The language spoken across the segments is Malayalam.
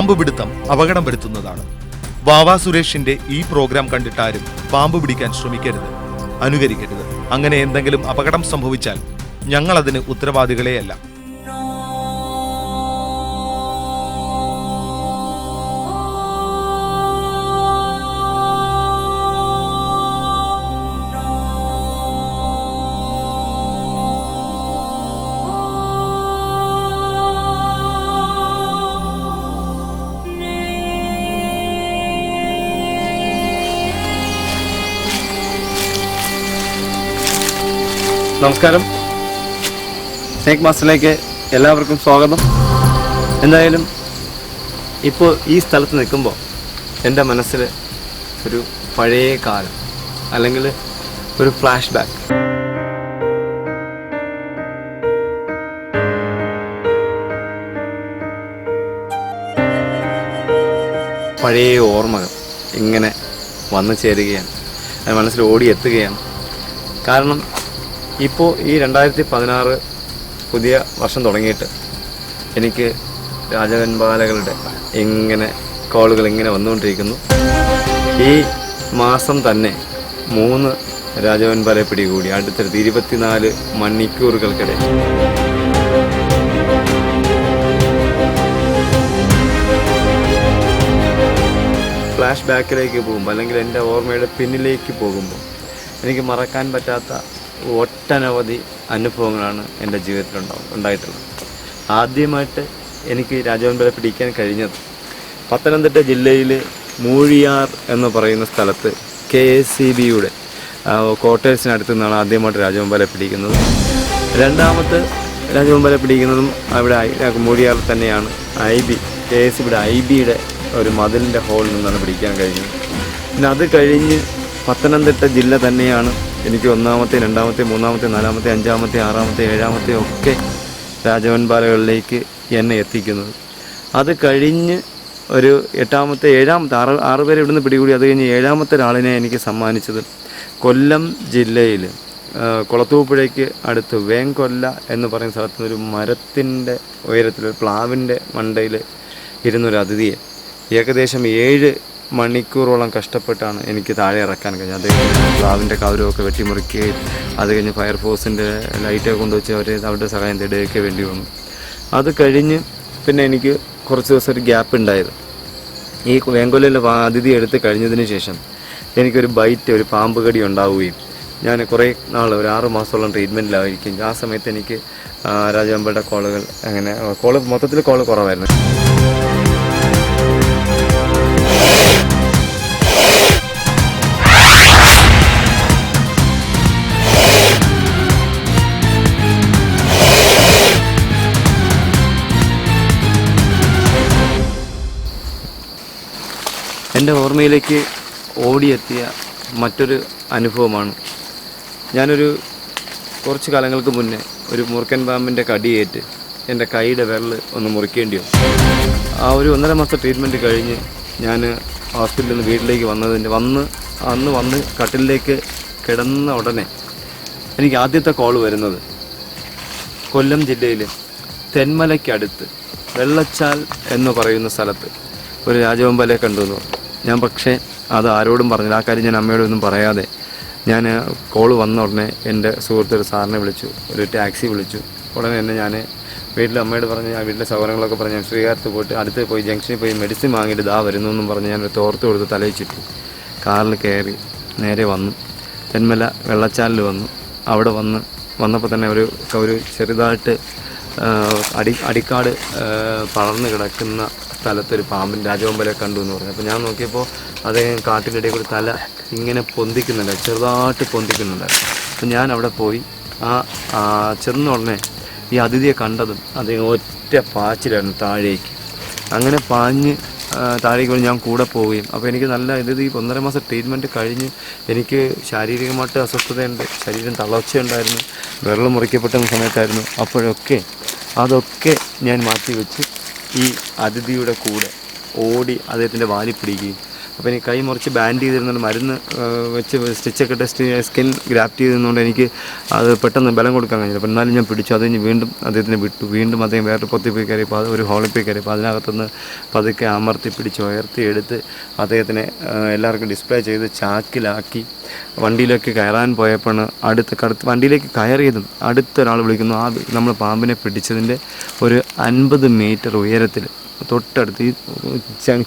പാമ്പ് പിടുത്തം അപകടം വരുത്തുന്നതാണ് വാവാ സുരേഷിന്റെ ഈ പ്രോഗ്രാം കണ്ടിട്ടാരും പാമ്പ് പിടിക്കാൻ ശ്രമിക്കരുത് അനുകരിക്കരുത്. അങ്ങനെ എന്തെങ്കിലും അപകടം സംഭവിച്ചാൽ ഞങ്ങൾ അതിന് ഉത്തരവാദികളെയല്ല. നമസ്കാരം. സ്നേക് മാസ്റ്ററിലേക്ക് എല്ലാവർക്കും സ്വാഗതം. എന്തായാലും ഇപ്പോൾ ഈ സ്ഥലത്ത് നിൽക്കുമ്പോൾ എന്റെ മനസ്സിൽ ഒരു പഴയ കാലം അല്ലെങ്കിൽ ഒരു ഫ്ലാഷ് ബാക്ക് പഴയ ഓർമ്മകൾ ഇങ്ങനെ വന്നു ചേരുകയാണ്. മനസ്സിൽ ഓടിയെത്തുകയാണ്. കാരണം ഇപ്പോൾ ഈ രണ്ടായിരത്തി പതിനാറ് പുതിയ വർഷം തുടങ്ങിയിട്ട് എനിക്ക് രാജവൻപാലകളുടെ ഇങ്ങനെ കോളുകൾ ഇങ്ങനെ വന്നുകൊണ്ടിരിക്കുന്നു. ഈ മാസം തന്നെ മൂന്ന് രാജവൻപാലയെ പിടികൂടി. അടുത്തടുത്ത് ഇരുപത്തിനാല് മണിക്കൂറുകൾക്കിടെ. ഫ്ലാഷ് ബാക്കിലേക്ക് പോകുമ്പോൾ അല്ലെങ്കിൽ എന്റെ ഓർമ്മയുടെ പിന്നിലേക്ക് പോകുമ്പോൾ എനിക്ക് മറക്കാൻ പറ്റാത്ത ഒട്ടനവധി അനുഭവങ്ങളാണ് എന്റെ ജീവിതത്തിൽ ഉണ്ടാവും ഉണ്ടായിട്ടുള്ളത്. ആദ്യമായിട്ട് എനിക്ക് രാജവൻപുര പിടിക്കാൻ കഴിഞ്ഞത് പത്തനംതിട്ട ജില്ലയിൽ മൂഴിയാർ എന്ന് പറയുന്ന സ്ഥലത്ത് കെ എസ് സി ബിയുടെ ക്വാർട്ടേഴ്സിനടുത്ത് നിന്നാണ് ആദ്യമായിട്ട് രാജവൻപാല പിടിക്കുന്നത്. രണ്ടാമത്തെ രാജവൻപാല പിടിക്കുന്നതും അവിടെ മൂഴിയാർ തന്നെയാണ് ഐ ബി കെ എസ് സിയുടെ ഐ ബിയുടെ ഒരു മതിലിന്റെ ഹോളിൽ നിന്നാണ് പിടിക്കാൻ കഴിഞ്ഞത്. പിന്നെ അത് കഴിഞ്ഞ് പത്തനംതിട്ട ജില്ല തന്നെയാണ് എനിക്ക് ഒന്നാമത്തെ രണ്ടാമത്തെ മൂന്നാമത്തെ നാലാമത്തെ അഞ്ചാമത്തെ ആറാമത്തെ ഏഴാമത്തെ ഒക്കെ രാജവൻപാലകളിലേക്ക് എന്നെ എത്തിക്കുന്നത്. അത് കഴിഞ്ഞ് ഒരു എട്ടാമത്തെ ഏഴാമത്തെ ആറ് ആറ് പേരെ ഇവിടുന്ന് പിടികൂടി. അത് കഴിഞ്ഞ് ഏഴാമത്തെ ഒരാളിനെ എനിക്ക് സമ്മാനിച്ചത് കൊല്ലം ജില്ലയിൽ കുളത്തൂപ്പുഴയ്ക്ക് അടുത്ത് വേങ്കൊല്ല എന്ന് പറയുന്ന സ്ഥലത്ത് ഒരു മരത്തിന്റെ ഉയരത്തിൽ പ്ലാവിന്റെ മണ്ടയിൽ ഇരുന്നൊരു അതിഥിയെ. ഏകദേശം ഏഴ് മണിക്കൂറോളം കഷ്ടപ്പെട്ടാണ് എനിക്ക് താഴെ ഇറക്കാൻ കഴിഞ്ഞത്. അത് പ്ലാവിന്റെ കവരമൊക്കെ വെട്ടിമുറിക്കുകയും അത് കഴിഞ്ഞ് ഫയർഫോഴ്സിന്റെ ലൈറ്റൊക്കെ കൊണ്ടുവച്ച് അവർ അവരുടെ സഹായം തേടുകയൊക്കെ വേണ്ടി വന്നു. അത് കഴിഞ്ഞ് പിന്നെ എനിക്ക് കുറച്ച് ദിവസം ഒരു ഗ്യാപ്പ് ഉണ്ടായത്. ഈ വേങ്കൊല്ലിലെ അതിഥി എടുത്ത് കഴിഞ്ഞതിന് ശേഷം എനിക്കൊരു ബൈറ്റ് ഒരു പാമ്പ് കടി ഉണ്ടാവുകയും ഞാൻ കുറേ നാൾ ഒരു ആറ് മാസത്തോളം ട്രീറ്റ്മെന്റിലായിരിക്കും. ആ സമയത്ത് എനിക്ക് രാജാമ്പയുടെ കോളുകൾ അങ്ങനെ കോൾ മൊത്തത്തിൽ കോൾ കുറവായിരുന്നു. എന്റെ ഓർമ്മയിലേക്ക് ഓടിയെത്തിയ മറ്റൊരു അനുഭവമാണ്. ഞാനൊരു കുറച്ച് കാലങ്ങൾക്ക് മുന്നേ ഒരു മുറുക്കൻ പാമ്പിന്റെ കടിയേറ്റ് എന്റെ കൈയുടെ വിരൽ ഒന്ന് മുറിക്കേണ്ടി വന്നു. ആ ഒരു ഒന്നര മാസത്തെ ട്രീറ്റ്മെന്റ് കഴിഞ്ഞ് ഞാൻ ഹോസ്പിറ്റലിൽ നിന്ന് വീട്ടിലേക്ക് വന്നതിന്റെ വന്ന് അന്ന് വന്ന് കട്ടിലേക്ക് കിടന്ന ഉടനെ എനിക്ക് ആദ്യത്തെ കോൾ വരുന്നത് കൊല്ലം ജില്ലയിൽ തെന്മലയ്ക്കടുത്ത് വെള്ളച്ചാൽ എന്ന് പറയുന്ന സ്ഥലത്ത് ഒരു രാജവമ്പലെ കണ്ടു എന്ന് പറഞ്ഞു. ഞാൻ പക്ഷേ അത് ആരോടും പറഞ്ഞില്ല. ആ കാര്യം ഞാൻ അമ്മയോടൊന്നും പറയാതെ ഞാൻ കോൾ വന്ന ഉടനെ എന്റെ സുഹൃത്ത് ഒരു സാറിനെ വിളിച്ചു ഒരു ടാക്സി വിളിച്ചു. ഉടനെ തന്നെ ഞാൻ വീട്ടിൽ അമ്മയോട് പറഞ്ഞ് ഞാൻ വീട്ടിലെ സൗകര്യങ്ങളൊക്കെ പറഞ്ഞ് ഞാൻ ശ്രീകാരത്ത് പോയിട്ട് അടുത്ത് പോയി ജംഗ്ഷനിൽ പോയി മെഡിസിൻ വാങ്ങിയിട്ട് ദാ വരുന്നു എന്നും പറഞ്ഞ് ഞാനൊരു തോർത്ത് കൊടുത്ത് തലയിൽ ചുറ്റി കാറിൽ കയറി നേരെ വന്നു. തെന്മല വെള്ളച്ചാലിൽ വന്നു. അവിടെ വന്ന് വന്നപ്പോൾ തന്നെ ഒരു ഒരു ചെറുതായിട്ട് അടി അടിക്കാട് പടർന്നു പടർന്ന് കിടക്കുന്ന സ്ഥലത്തൊരു പാമ്പൻ രാജവമ്പലെ കണ്ടു എന്ന് പറഞ്ഞു. അപ്പോൾ ഞാൻ നോക്കിയപ്പോൾ അദ്ദേഹം കാട്ടിന്റെ ഇടയിൽ കൂടി തല ഇങ്ങനെ പൊന്തിക്കുന്നുണ്ട്. ചെറുതായിട്ട് പൊന്തിക്കുന്നുണ്ട്. അപ്പോൾ ഞാൻ അവിടെ പോയി ആ ചെന്ന ഉടനെ ഈ അതിഥിയെ കണ്ടതും അദ്ദേഹം ഒറ്റ പാച്ചിലായിരുന്നു താഴേക്ക്. അങ്ങനെ പാഞ്ഞ് താഴേക്ക് വന്ന് ഞാൻ കൂടെ പോവുകയും. അപ്പോൾ എനിക്ക് നല്ല ഇത് ഈ ഒന്നര മാസം ട്രീറ്റ്മെന്റ് കഴിഞ്ഞ് എനിക്ക് ശാരീരികമായിട്ട് അസ്വസ്ഥതയുണ്ട് ശരീരം തളർച്ചയുണ്ടായിരുന്നു വെള്ളം മുറിക്കപ്പെട്ട സമയത്തായിരുന്നു. അപ്പോഴൊക്കെ അതൊക്കെ ഞാൻ മാറ്റി വെച്ച് ഈ അതിഥിയുടെ കൂടെ ഓടി അദ്ദേഹത്തിന്റെ വാലി പിടിക്കുകയും അപ്പോൾ എനിക്ക് കൈ മുറിച്ച് ബാൻഡ് ചെയ്തിരുന്നുണ്ട് മരുന്ന് വെച്ച് സ്റ്റിച്ചൊക്കെ ടെസ്റ്റ് സ്കിൻ ഗ്രാഫ്റ്റ് ചെയ്തിരുന്നുകൊണ്ട് എനിക്ക് അത് പെട്ടെന്ന് ബലം കൊടുക്കാൻ കഴിഞ്ഞില്ല. അപ്പോൾ എന്നാലും ഞാൻ പിടിച്ചു. അത് വീണ്ടും അദ്ദേഹത്തിന് വിട്ടു. വീണ്ടും അദ്ദേഹം വേറെ പൊത്തി പോയി കയറിയപ്പോൾ അത് ഒരു ഹോളിൽ പോയി കയറിയപ്പോൾ അതിനകത്തുനിന്ന് പതുക്കെ അമർത്തി പിടിച്ച് ഉയർത്തി എടുത്ത് അദ്ദേഹത്തിനെ എല്ലാവർക്കും ഡിസ്പ്ലേ ചെയ്ത് ചാക്കിലാക്കി വണ്ടിയിലേക്ക് കയറാൻ പോയപ്പോഴാണ് അടുത്ത കടുത്ത് വണ്ടിയിലേക്ക് കയറിയതും അടുത്തൊരാൾ വിളിക്കുന്നു. ആ നമ്മൾ പാമ്പിനെ പിടിച്ചതിന്റെ ഒരു അൻപത് മീറ്റർ ഉയരത്തിൽ തൊട്ടടുത്ത് ഈ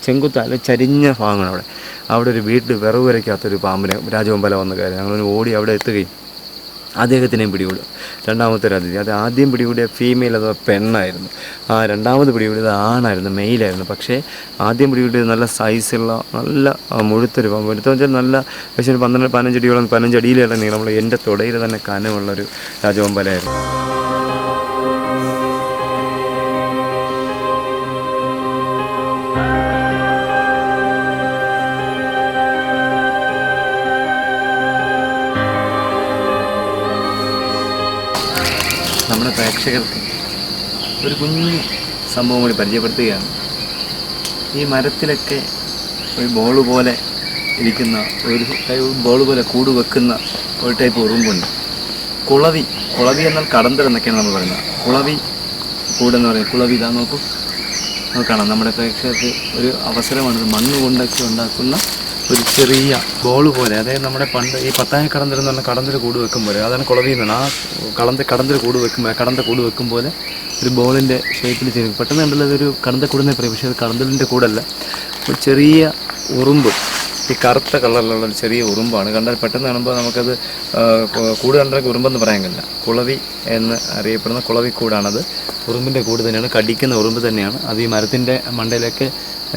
ചെങ്കുത്താല ചരിഞ്ഞ ഭാഗമാണ് അവിടെ അവിടെ ഒരു വീട്ടിൽ വിറവ് വരയ്ക്കാത്തൊരു പാമ്പിനെ രാജവമ്പല വന്ന കാര്യം. ഞങ്ങൾ ഓടി അവിടെ എത്തുകയും അദ്ദേഹത്തിനെയും പിടികൂടും. രണ്ടാമത്തെ ഒരു അതിഥി. അത് ആദ്യം പിടികൂടിയ ഫീമെയിൽ അഥവാ പെണ്ണായിരുന്നു. ആ രണ്ടാമത് പിടികൂടിയത് ആണായിരുന്നു മെയിലായിരുന്നു പക്ഷേ ആദ്യം പിടികൂടിയത് നല്ല സൈസുള്ള നല്ല മുഴുത്തൊരു പാമ്പ്. എടുത്തെന്ന് വെച്ചാൽ നല്ല പക്ഷേ ഒരു പന്ത്രണ്ട് പതിനഞ്ചടിയോളം പതിനഞ്ചടിയിലുള്ള നീളമുള്ള എന്റെ തുടയിൽ തന്നെ കനമുള്ളൊരു രാജവമ്പലായിരുന്നു നമ്മുടെ പ്രേക്ഷകർക്ക് ഒരു കുഞ്ഞു സംഭവം കൂടി പരിചയപ്പെടുത്തുകയാണ്. ഈ മരത്തിലൊക്കെ ഒരു ബോൾ പോലെ ഇരിക്കുന്ന ഒരു ബോൾ പോലെ കൂട് വെക്കുന്ന ഒരു ടൈപ്പ് ഉറുമ്പുണ്ട്. കുളവി കുളവി എന്നാൽ കടന്തൽ എന്നൊക്കെയാണ് നമ്മൾ പറയുന്നത്. കുളവി കൂടെന്ന് പറയുന്നത്. കുളവി ഇതാ നോക്കൂ. നോക്കണം കാണാം. നമ്മുടെ പ്രേക്ഷകർക്ക് ഒരു അവസരമാണ്. മണ്ണ് കൊണ്ടൊക്കെ ഉണ്ടാക്കുന്ന ഒരു ചെറിയ ബോൾ പോലെ. അതായത് നമ്മുടെ പണ്ട് ഈ പത്തായ കടന്തൽ എന്ന് പറഞ്ഞാൽ കടന്തൽ കൂട് വെക്കും പോലെ. അതാണ് കുളവിൽ നിന്ന് ആ കടന്ത കടന്തൽ കൂട് വെക്കും കടന്ത കൂട് വെക്കും പോലെ ഒരു ബോളിന്റെ ഷേപ്പിൽ ചെയ്യും. പെട്ടെന്ന് കണ്ടല്ലോ ഒരു കടന്ത കൂടുന്നേ പറയും. പക്ഷേ അത് കടന്തലിന്റെ കൂടല്ല. ഒരു ചെറിയ ഉറുമ്പ് ഈ കറുത്ത കളറിലുള്ള ഒരു ചെറിയ ഉറുമ്പാണ്. കണ്ടാൽ പെട്ടെന്ന് കാണുമ്പോൾ നമുക്കത് കൂട് കണ്ടാൽ ഉറുമ്പെന്ന് പറയാൻ കഴിയില്ല. കുളവി എന്ന് അറിയപ്പെടുന്ന കുളവി കൂടാണത് ഉറുമ്പിന്റെ കൂട് തന്നെയാണ്. കടിക്കുന്ന ഉറുമ്പ് തന്നെയാണ്. അത് ഈ മരത്തിന്റെ മണ്ടയിലൊക്കെ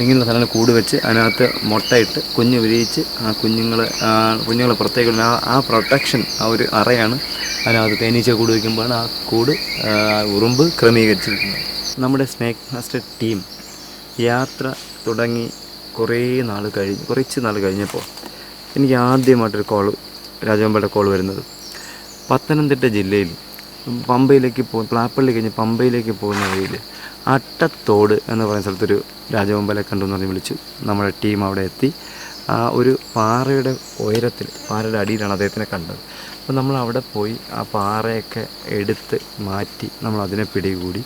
ഇങ്ങനെയുള്ള സ്ഥലങ്ങൾ കൂട് വെച്ച് അതിനകത്ത് മുട്ടയിട്ട് കുഞ്ഞ് വിരിയിച്ച് ആ കുഞ്ഞുങ്ങളെ കുഞ്ഞുങ്ങളെ പുറത്തേക്ക് ആ ആ പ്രൊട്ടക്ഷൻ ആ ഒരു അറയാണ് അതിനകത്ത് തേനീച്ച കൂട് വയ്ക്കുമ്പോഴാണ് ആ കൂട് ഉറുമ്പ് ക്രമീകരിച്ചിരിക്കുന്നത്. നമ്മുടെ സ്നേക്ക് മാസ്റ്റർ ടീം യാത്ര തുടങ്ങി കുറേ നാൾ കഴിഞ്ഞ് കുറച്ച് നാൾ കഴിഞ്ഞപ്പോൾ എനിക്ക് ആദ്യമായിട്ടൊരു കോൾ രാജവമ്പയുടെ കോൾ വരുന്നത്. പത്തനംതിട്ട ജില്ലയിൽ പമ്പയിലേക്ക് പോ പ്ലാപ്പള്ളി കഴിഞ്ഞ് പമ്പയിലേക്ക് പോകുന്ന വഴിയിൽ അട്ടത്തോട് എന്ന് പറയുന്ന സ്ഥലത്തൊരു രാജവമ്പലെ കണ്ടു എന്ന് പറഞ്ഞ് വിളിച്ചു. നമ്മുടെ ടീം അവിടെ എത്തി. ആ ഒരു പാറയുടെ ഉയരത്തിൽ പാറയുടെ അടിയിലാണ് അദ്ദേഹത്തിനെ കണ്ടത്. അപ്പോൾ നമ്മൾ അവിടെ പോയി ആ പാറയൊക്കെ എടുത്ത് മാറ്റി നമ്മൾ അതിനെ പിടികൂടി.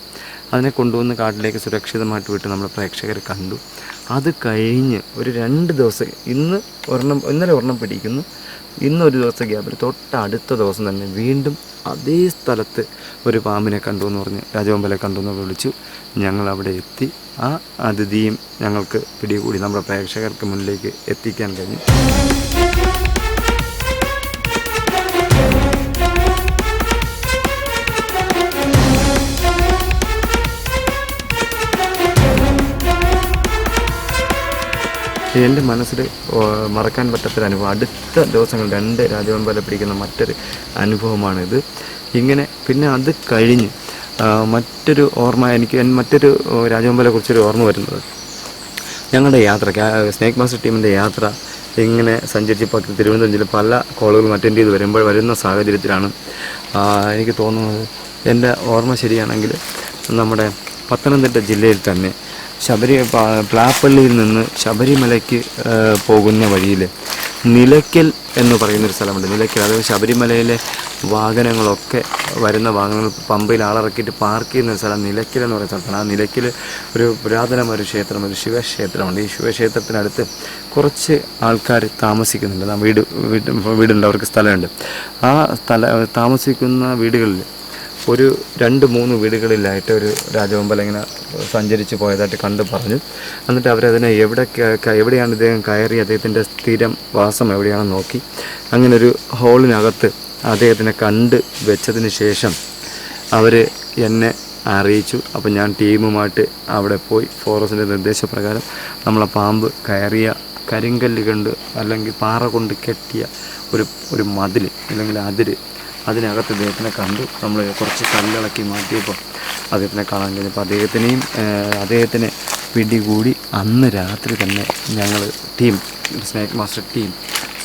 അതിനെ കൊണ്ടുവന്ന് കാട്ടിലേക്ക് സുരക്ഷിതമായിട്ട് വിട്ട് നമ്മൾ പ്രേക്ഷകർ കണ്ടു. അത് കഴിഞ്ഞ് ഒരു രണ്ട് ദിവസം ഇന്ന് ഒരെണ്ണം ഇന്നലെ ഒരെണ്ണം പിടിക്കുന്നു. ഇന്നൊരു ദിവസം ഗ്യാപ്പിൽ തൊട്ടടുത്ത ദിവസം തന്നെ വീണ്ടും അതേ സ്ഥലത്ത് ഒരു പാമ്പിനെ കണ്ടു എന്ന് പറഞ്ഞ് രാജവമ്പലെ കണ്ടു എന്ന് വിളിച്ചു. ഞങ്ങൾ അവിടെ എത്തി. ആ അതിഥിയും ഞങ്ങൾക്ക് പിടികൂടി നമ്മുടെ പ്രേക്ഷകർക്ക് മുന്നിലേക്ക് എത്തിക്കാൻ കഴിഞ്ഞു. എന്റെ മനസ്സിൽ മറക്കാൻ പറ്റാത്തൊരു അനുഭവം. അടുത്ത ദിവസങ്ങൾ രണ്ട് രാജവമ്പല പിടിക്കുന്ന മറ്റൊരു അനുഭവമാണിത്. ഇങ്ങനെ പിന്നെ അത് കഴിഞ്ഞ് മറ്റൊരു ഓർമ്മ എനിക്ക് മറ്റൊരു രാജവമ്പലെ കുറിച്ചൊരു ഓർമ്മ വരുന്നത്. ഞങ്ങളുടെ യാത്ര സ്നേക് മാസ്റ്റർ ടീമിന്റെ യാത്ര ഇങ്ങനെ സഞ്ചരിച്ച് പത്ത് തിരുവനന്തപുരം ജില്ല പല കോളുകളും അറ്റൻഡ് ചെയ്ത് വരുമ്പോൾ വരുന്ന സാഹചര്യത്തിലാണ് എനിക്ക് തോന്നുന്നത്. എന്റെ ഓർമ്മ ശരിയാണെങ്കിൽ നമ്മുടെ പത്തനംതിട്ട ജില്ലയിൽ തന്നെ ശബരി പ്ലാപ്പള്ളിയിൽ നിന്ന് ശബരിമലയ്ക്ക് പോകുന്ന വഴിയിൽ നിലയ്ക്കൽ എന്ന് പറയുന്നൊരു സ്ഥലമുണ്ട്. നിലയ്ക്കൽ അതായത് ശബരിമലയിലെ വാഹനങ്ങളൊക്കെ വരുന്ന വാഹനങ്ങൾ പമ്പയിൽ ആളിറക്കിയിട്ട് പാർക്ക് ചെയ്യുന്ന സ്ഥലം നിലയ്ക്കൽ എന്ന് പറയുന്ന സ്ഥലത്താണ്. ആ നിലയ്ക്കൽ ഒരു പുരാതനമായ ക്ഷേത്രം ഒരു ശിവക്ഷേത്രമുണ്ട്. ഈ ശിവക്ഷേത്രത്തിനടുത്ത് കുറച്ച് ആൾക്കാർ താമസിക്കുന്നുണ്ട്. വീട് വീടുണ്ട് അവർക്ക് സ്ഥലമുണ്ട്. ആ സ്ഥല താമസിക്കുന്ന വീടുകളിൽ ഒരു രണ്ട് മൂന്ന് വീടുകളിലായിട്ട് ഒരു രാജവമ്പല ഇങ്ങനെ സഞ്ചരിച്ച് പോയതായിട്ട് കണ്ടു പറഞ്ഞു. എന്നിട്ട് അവരതിനെ എവിടെ എവിടെയാണ് ഇദ്ദേഹം കയറി അദ്ദേഹത്തിന്റെ സ്ഥിരം വാസം എവിടെയാണെന്ന് നോക്കി. അങ്ങനെ ഒരു ഹോളിനകത്ത് അദ്ദേഹത്തിനെ കണ്ട് വെച്ചതിന് ശേഷം അവർ എന്നെ അറിയിച്ചു. അപ്പോൾ ഞാൻ ടീമുമായിട്ട് അവിടെ പോയി. ഫോറസ്റ്റിന്റെ നിർദ്ദേശപ്രകാരം നമ്മളെ പാമ്പ് കയറിയ കരിങ്കല്ല് കൊണ്ട് അല്ലെങ്കിൽ പാറ കൊണ്ട് കെട്ടിയ ഒരു ഒരു മതിൽ അല്ലെങ്കിൽ അതിര് അതിനകത്ത് അദ്ദേഹത്തിനെ കണ്ടു. നമ്മൾ കുറച്ച് കല്ലിളക്കി മാറ്റിയപ്പോൾ അദ്ദേഹത്തിനെ കാണാൻ കഴിഞ്ഞപ്പോൾ അദ്ദേഹത്തിനെയും അദ്ദേഹത്തിനെ പിടികൂടി അന്ന് രാത്രി തന്നെ ഞങ്ങൾ ടീം സ്നേക്ക് മാസ്റ്റർ ടീം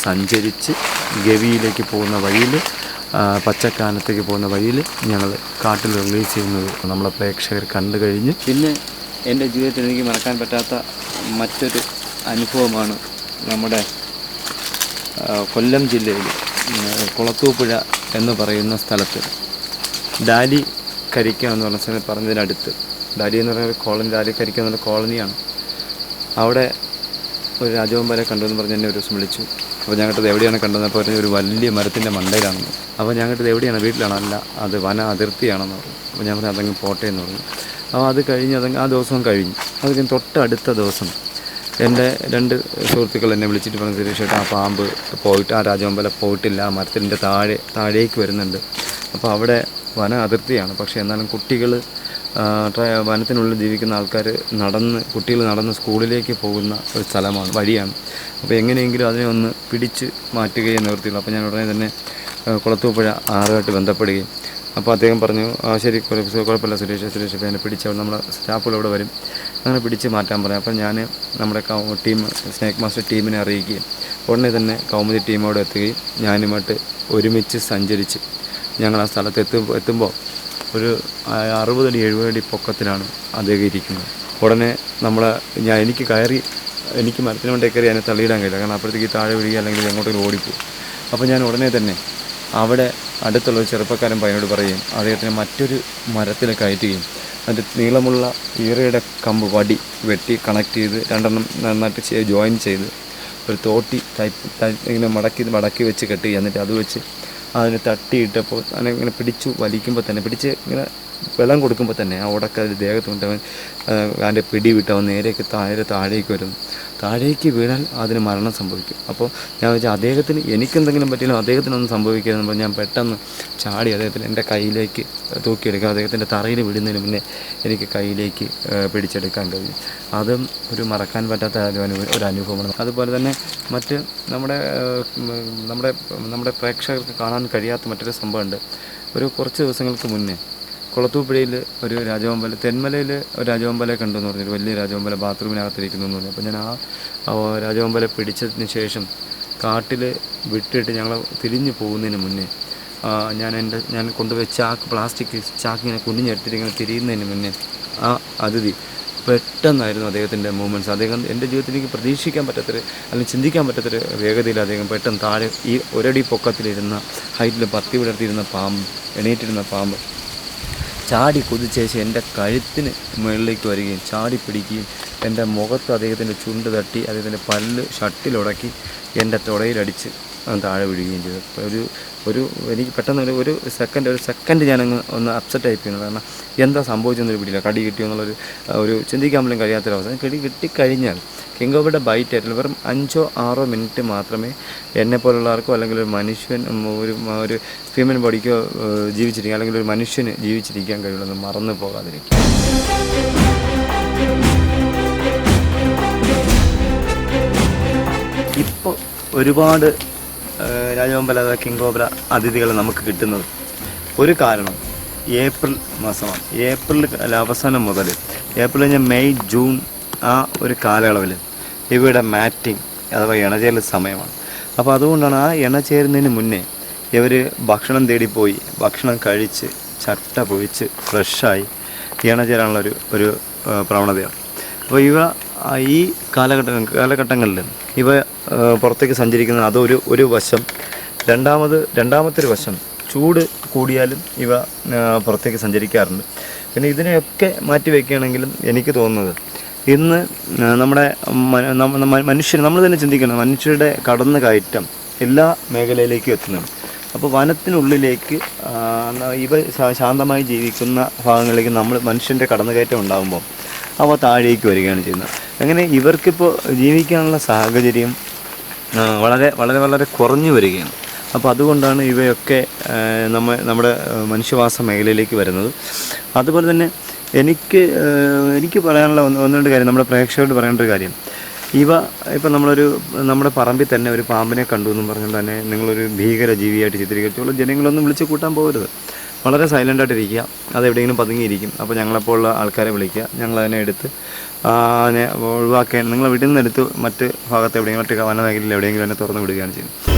സഞ്ചരിച്ച് ഗവിയിലേക്ക് പോകുന്ന വഴിയിൽ പച്ചക്കാനത്തേക്ക് പോകുന്ന വഴിയിൽ ഞങ്ങൾ കാട്ടിൽ റിലീസ് ചെയ്യുന്നത് നമ്മളെ പ്രേക്ഷകർ കണ്ടു കഴിഞ്ഞ്. പിന്നെ എന്റെ ജീവിതത്തിൽ എനിക്ക് മറക്കാൻ പറ്റാത്ത മറ്റൊരു അനുഭവമാണ് നമ്മുടെ കൊല്ലം ജില്ലയിൽ കുളത്തൂപ്പുഴ എന്ന് പറയുന്ന സ്ഥലത്ത്. ഡാലി കരിക്ക എന്ന് പറഞ്ഞ സ്ഥലം പറഞ്ഞതിനടുത്ത്. ഡാലി എന്ന് പറയുന്ന കോളനി ഡാലി കരിക്ക എന്നുള്ള കോളനിയാണ്. അവിടെ ഒരു രാജകുമാരെ കണ്ടെന്ന് പറഞ്ഞ് എന്നെ ഒരു ദിവസം വിളിച്ചു. അപ്പോൾ ഞങ്ങൾക്കത് എവിടെയാണ് കണ്ടതെന്ന് അപ്പോൾ പറഞ്ഞു ഒരു വലിയ മരത്തിന്റെ മണ്ടയിലാണെന്ന്. അപ്പോൾ ഞാൻ കേട്ടത് എവിടെയാണ്? വീട്ടിലാണ് അല്ല അത് വന അതിർത്തിയാണെന്ന് പറഞ്ഞു. അപ്പോൾ ഞാൻ പറഞ്ഞു അതങ്ങ് പോട്ടെ എന്ന് പറഞ്ഞു. അപ്പോൾ അത് കഴിഞ്ഞ് അതങ്ങ് ആ ദിവസം കഴിഞ്ഞു. അത് കഴിഞ്ഞ് തൊട്ടടുത്ത ദിവസം എന്റെ രണ്ട് സുഹൃത്തുക്കൾ എന്നെ വിളിച്ചിട്ട് പറഞ്ഞു സുരേഷേട്ടാ ആ പാമ്പ് പോയിട്ട് ആ രാജവമ്പല പോയിട്ടില്ല ആ മരത്തിന്റെ താഴെ താഴേക്ക് വരുന്നുണ്ട്. അപ്പോൾ അവിടെ വന അതിർത്തിയാണ്. പക്ഷേ എന്നാലും കുട്ടികൾ വനത്തിനുള്ളിൽ ജീവിക്കുന്ന ആൾക്കാർ നടന്ന് കുട്ടികൾ നടന്ന് സ്കൂളിലേക്ക് പോകുന്ന ഒരു സ്ഥലമാണ് വഴിയാണ്. അപ്പോൾ എങ്ങനെയെങ്കിലും അതിനെ ഒന്ന് പിടിച്ച് മാറ്റുകയും നിവർത്തിയുള്ളൂ അപ്പോൾ ഞാൻ ഉടനെ തന്നെ കുളത്തൂപ്പുഴ ആറുമായിട്ട് ബന്ധപ്പെടുകയും. അപ്പോൾ അദ്ദേഹം പറഞ്ഞു ആ ശരി കുഴപ്പ- കുഴപ്പമില്ല സുരേഷ് സുരേഷ് അപ്പോൾ എന്നെ പിടിച്ച് അവിടെ നമ്മുടെ സ്റ്റാഫുകൾ അവിടെ വരും. അങ്ങനെ പിടിച്ച് മാറ്റാൻ പറയും അപ്പം ഞാൻ നമ്മുടെ ടീം സ്നേക്ക് മാസ്റ്റർ ടീമിനെ അറിയിക്കുകയും ഉടനെ തന്നെ കൗമുദി ടീമോട് എത്തുകയും ഞാനുമായിട്ട് ഒരുമിച്ച് സഞ്ചരിച്ച് ഞങ്ങൾ ആ സ്ഥലത്ത് എത്തുമ്പോൾ എത്തുമ്പോൾ ഒരു അറുപതടി എഴുപതടി പൊക്കത്തിലാണ് അദ്ദേഹം ഇരിക്കുന്നത്. ഉടനെ നമ്മൾ ഞാൻ എനിക്ക് കയറി എനിക്ക് മരത്തിന് വേണ്ടി കയറി അതിനെ തള്ളിയിടാൻ കഴിയില്ല. കാരണം അപ്പോഴത്തേക്ക് താഴെ വീഴുക അല്ലെങ്കിൽ എങ്ങോട്ടെങ്കിലും ഓടിപ്പോകും അപ്പോൾ ഞാൻ ഉടനെ തന്നെ അവിടെ അടുത്തുള്ള ചെറുപ്പക്കാരൻ പയ്യനോട് പറയുകയും അദ്ദേഹത്തിന് മറ്റൊരു മരത്തിൽ കയറ്റുകയും അതിന്റെ നീളമുള്ള ഈറയുടെ കമ്പ് വടി വെട്ടി കണക്ട് ചെയ്ത് രണ്ടെണ്ണം നന്നായിട്ട് ജോയിൻ ചെയ്ത് ഒരു തോട്ടി ടൈപ്പ് ഇങ്ങനെ മടക്കി മടക്കി വെച്ച് കെട്ടി. എന്നിട്ട് അത് വെച്ച് അതിനെ തട്ടിയിട്ടപ്പോൾ അതിനെ ഇങ്ങനെ പിടിച്ചു വലിക്കുമ്പോൾ തന്നെ പിടിച്ച് ഇങ്ങനെ വെള്ളം കൊടുക്കുമ്പോൾ തന്നെ ആ ഉടക്ക ദേഹത്തുണ്ടവൻ അവൻ പിടി വിട്ട് അവൻ നേരേക്ക് താഴെ താഴേക്ക് വരുന്നു താഴേക്ക് വീണാൽ അതിന് മരണം സംഭവിക്കും. അപ്പോൾ ഞാൻ വെച്ചാൽ അദ്ദേഹത്തിന് എനിക്കെന്തെങ്കിലും പറ്റിയാലും അദ്ദേഹത്തിനൊന്നും സംഭവിക്കരുതെന്ന് പറഞ്ഞ് ഞാൻ പെട്ടെന്ന് ചാടി അദ്ദേഹത്തിന് എന്റെ കയ്യിലേക്ക് തൂക്കിയെടുക്കുക അദ്ദേഹത്തിന്റെ തറയിൽ വിടുന്നതിന് മുന്നേ എനിക്ക് കയ്യിലേക്ക് പിടിച്ചെടുക്കാൻ കഴിയും അതും ഒരു മറക്കാൻ പറ്റാത്ത ഒരു അനുഭവമാണ്. അതുപോലെ തന്നെ മറ്റ് നമ്മുടെ നമ്മുടെ നമ്മുടെ പ്രേക്ഷകർക്ക് കാണാൻ കഴിയാത്ത മറ്റൊരു സംഭവമുണ്ട്. ഒരു കുറച്ച് ദിവസങ്ങൾക്ക് മുന്നേ കുളത്തൂപ്പുഴയിൽ ഒരു രാജവമ്പല തെന്മലയിൽ ഒരു രാജവമ്പല കണ്ടു എന്ന് പറഞ്ഞൊരു വലിയ രാജവമ്പല ബാത്റൂമിനകത്തിരിക്കുന്നു പറഞ്ഞു. അപ്പോൾ ഞാൻ ആ രാജവമ്പല പിടിച്ചതിന് ശേഷം കാട്ടിൽ വിട്ടിട്ട് ഞങ്ങൾ തിരിഞ്ഞു പോകുന്നതിന് മുന്നേ ഞാൻ എന്റെ ഞാൻ കൊണ്ടുപോയി ചാക്ക് പ്ലാസ്റ്റിക് ചാക്ക് ഇങ്ങനെ കുഞ്ഞെടുത്തിട്ട് ഇങ്ങനെ തിരിയുന്നതിന് മുന്നേ ആ അതിഥി പെട്ടെന്നായിരുന്നു അദ്ദേഹത്തിന്റെ മൂവ്മെന്റ്സ്. അദ്ദേഹം എന്റെ ജീവിതത്തിലേക്ക് പ്രതീക്ഷിക്കാൻ പറ്റാത്തൊരു അല്ലെങ്കിൽ ചിന്തിക്കാൻ പറ്റാത്തൊരു വേഗതയിൽ അദ്ദേഹം പെട്ടെന്ന് താഴെ ഈ ഒരടി പൊക്കത്തിലിരുന്ന ഹൈറ്റിൽ പത്തി വിടർത്തിയിരുന്ന പാമ്പ് എണീറ്റിരുന്ന പാമ്പ് ചാടി കുതിച്ചേച്ച് എന്റെ കഴുത്തിന് മുകളിലേക്ക് വരികയും ചാടി പിടിക്കുകയും എന്റെ മുഖത്ത് അദ്ദേഹത്തിന്റെ ചുണ്ട് തട്ടി അദ്ദേഹത്തിന്റെ പല്ല് ഷട്ടിലുടക്കി എന്റെ തുടയിലടിച്ച് താഴെ വീഴുകയും ചെയ്തു. ഒരു ഒരു എനിക്ക് പെട്ടെന്ന് ഒരു ഒരു സെക്കൻഡ് ഒരു സെക്കൻഡ് ഞാനങ്ങ് ഒന്ന് അപ്സെറ്റ് ആയി പോയിരുന്നു കാരണം എന്താ സംഭവിച്ചെന്നൊരു പിടിയില്ല. കടി കിട്ടിയോ എന്നുള്ളൊരു ഒരു ചിന്തിക്കാൻ പോലും കഴിയാത്തൊരവസ്ഥ കടി കിട്ടിക്കഴിഞ്ഞാൽ കിങ്കോബയുടെ ബൈറ്റ് ആയിട്ടില്ല വെറും അഞ്ചോ ആറോ മിനിറ്റ് മാത്രമേ എന്നെ പോലുള്ളവർക്കോ അല്ലെങ്കിൽ ഒരു മനുഷ്യൻ ഒരു ഒരു ഹ്യൂമൻ ബോഡിക്കോ ജീവിച്ചിരിക്കുക അല്ലെങ്കിൽ ഒരു മനുഷ്യന് ജീവിച്ചിരിക്കാൻ കഴിയുള്ളൂ. എന്ന് മറന്നു പോകാതിരിക്കും ഇപ്പോൾ ഒരുപാട് ഏഹ്, കിങ് കോബ്ര അതിഥികൾ നമുക്ക് കിട്ടുന്നത്. ഒരു കാരണം ഏപ്രിൽ മാസമാണ്. ഏപ്രിൽ അവസാനം മുതൽ. ഏപ്രിൽ കഴിഞ്ഞ മെയ് ജൂൺ ആ ഒരു കാലയളവിൽ ഇവയുടെ മാറ്റിംഗ് അഥവാ ഇണചേരൽ സമയമാണ്. അപ്പോൾ അതുകൊണ്ടാണ് ആ ഇണ ചേരുന്നതിന് മുന്നേ ഇവർ ഭക്ഷണം തേടിപ്പോയി ഭക്ഷണം കഴിച്ച് ചട്ട പൊഴിച്ച് ഫ്രഷായി ഇണചേരാനുള്ളൊരു ചേരാനുള്ള ഒരു പ്രവണതയാണ്. അപ്പോൾ ഇവ ഈ കാലഘട്ട കാലഘട്ടങ്ങളിൽ ഇവ പുറത്തേക്ക് സഞ്ചരിക്കുന്ന അതൊരു ഒരു വശം. രണ്ടാമത് രണ്ടാമത്തെ ഒരു വശം ചൂട് കൂടിയാലും ഇവ പുറത്തേക്ക് സഞ്ചരിക്കാറുണ്ട്. പിന്നെ ഇതിനെയൊക്കെ മാറ്റി വയ്ക്കുകയാണെങ്കിലും എനിക്ക് തോന്നുന്നത് ഇന്ന് നമ്മുടെ മനുഷ്യർ നമ്മൾ തന്നെ ചിന്തിക്കണം മനുഷ്യരുടെ കടന്നു കയറ്റം എല്ലാ മേഖലയിലേക്കും എത്തുന്നുണ്ട്. അപ്പോൾ വനത്തിനുള്ളിലേക്ക് ഇവ ശാന്തമായി ജീവിക്കുന്ന ഭാഗങ്ങളിലേക്ക് നമ്മൾ മനുഷ്യന്റെ കടന്നുകയറ്റം ഉണ്ടാകുമ്പോൾ അവ താഴേക്ക് വരികയാണ് ചെയ്യുന്നത്. അങ്ങനെ ഇവർക്കിപ്പോൾ ജീവിക്കാനുള്ള സാഹചര്യം വളരെ വളരെ വളരെ കുറഞ്ഞു വരികയാണ്. അപ്പോൾ അതുകൊണ്ടാണ് ഇവയൊക്കെ നമ്മ നമ്മുടെ മനുഷ്യവാസ മേഖലയിലേക്ക് വരുന്നത്. അതുപോലെ തന്നെ എനിക്ക് എനിക്ക് പറയാനുള്ള ഒന്ന് ഒന്ന് രണ്ട് കാര്യം നമ്മുടെ പ്രേക്ഷകരോട് പറയേണ്ട ഒരു കാര്യം. ഇവ ഇപ്പം നമ്മളൊരു നമ്മുടെ പറമ്പിൽ തന്നെ ഒരു പാമ്പിനെ കണ്ടു എന്നും പറഞ്ഞുകൊണ്ട് തന്നെ നിങ്ങളൊരു ഭീകര ജീവിയായിട്ട് ചിത്രീകരിച്ചുള്ള ജനങ്ങളൊന്നും വിളിച്ചു കൂട്ടാൻ പോകരുത്. വളരെ സൈലന്റ് ആയിട്ടിരിക്കുക അത് എവിടെയെങ്കിലും പതുങ്ങിയിരിക്കും. അപ്പോൾ ഞങ്ങളെപ്പോലുള്ള ആൾക്കാരെ വിളിക്കുക. ഞങ്ങൾ അതിനെ എടുത്ത് അതിനെ ഒഴിവാക്കാൻ നിങ്ങളെ വീട്ടിൽ നിന്ന് എടുത്ത് മറ്റ് ഭാഗത്ത് എവിടെയെങ്കിലും മറ്റ് വനമേഖലയിൽ എവിടെയെങ്കിലും തന്നെ തുറന്ന് വിടുകയാണ് ചെയ്യുന്നത്.